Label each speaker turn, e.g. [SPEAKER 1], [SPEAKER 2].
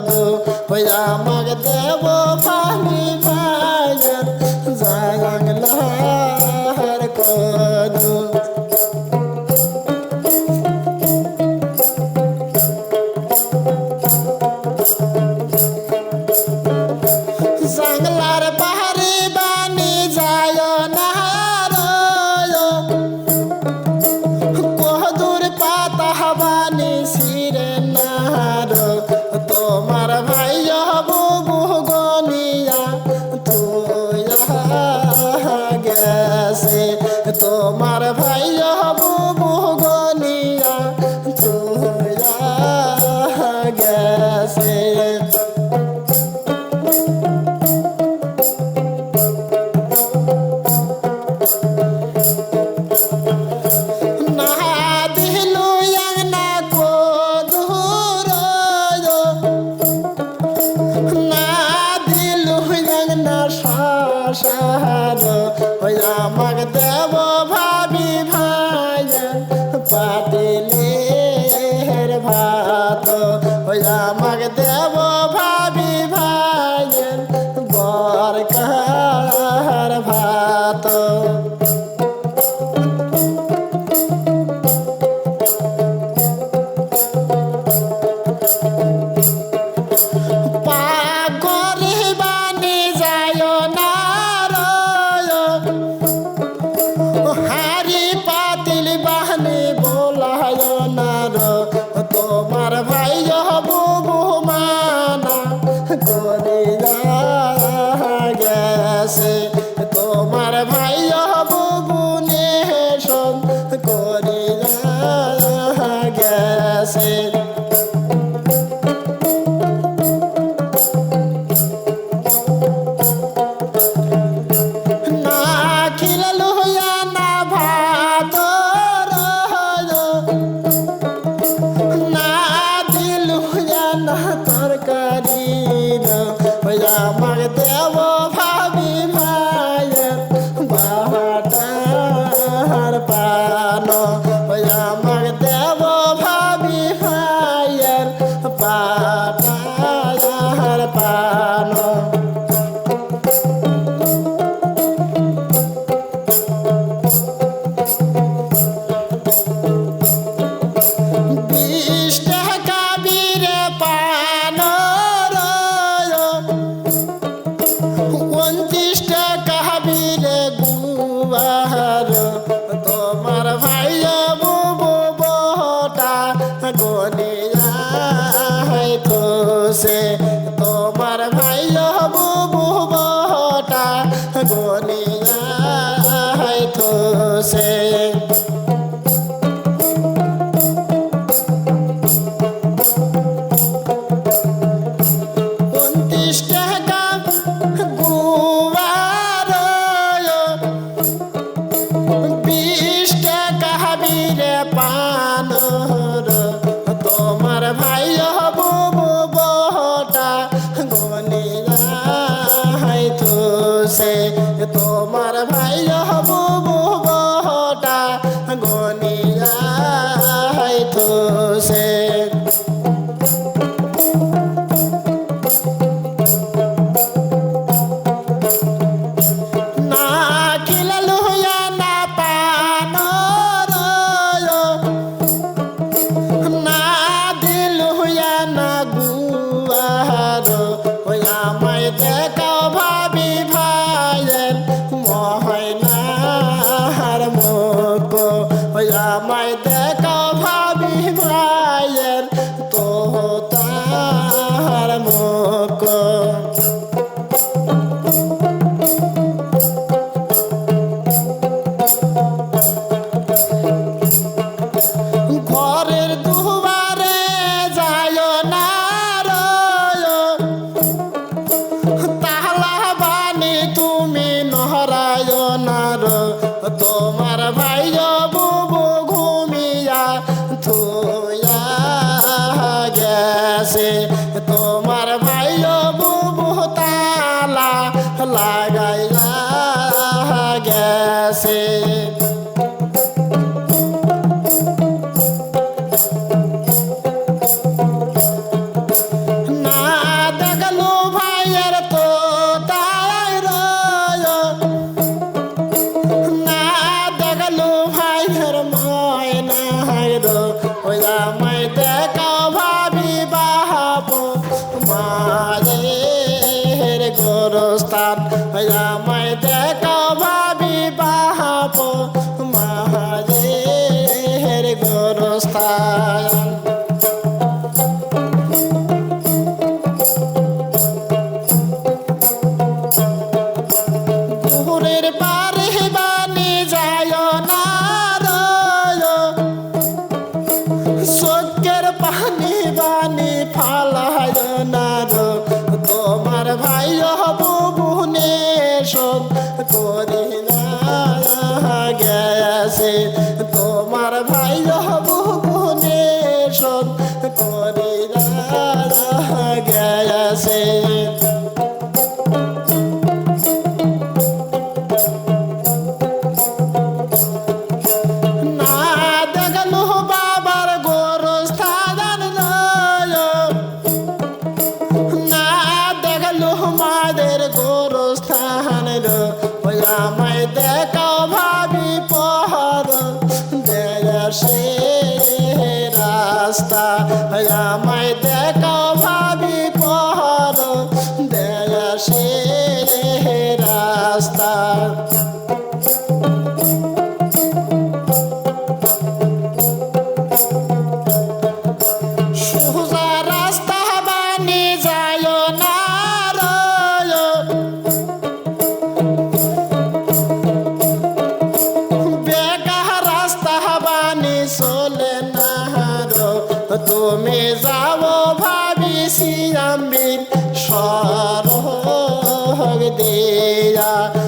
[SPEAKER 1] দু পয়া মাগ দেব পানি। সারা ওই আমার দেব ভাবি ভাই পাতিলের ভাত। ওই আমার দেব ভাবি ভাই বর কাহ said. পাহাড় তোমার ভাইয়া বুবু বহটা গনিয়া খুশে তোমার ভাইয়া বুবু বহটা গনিয়া খুশে ভাবি ভাইয়ের তো say de.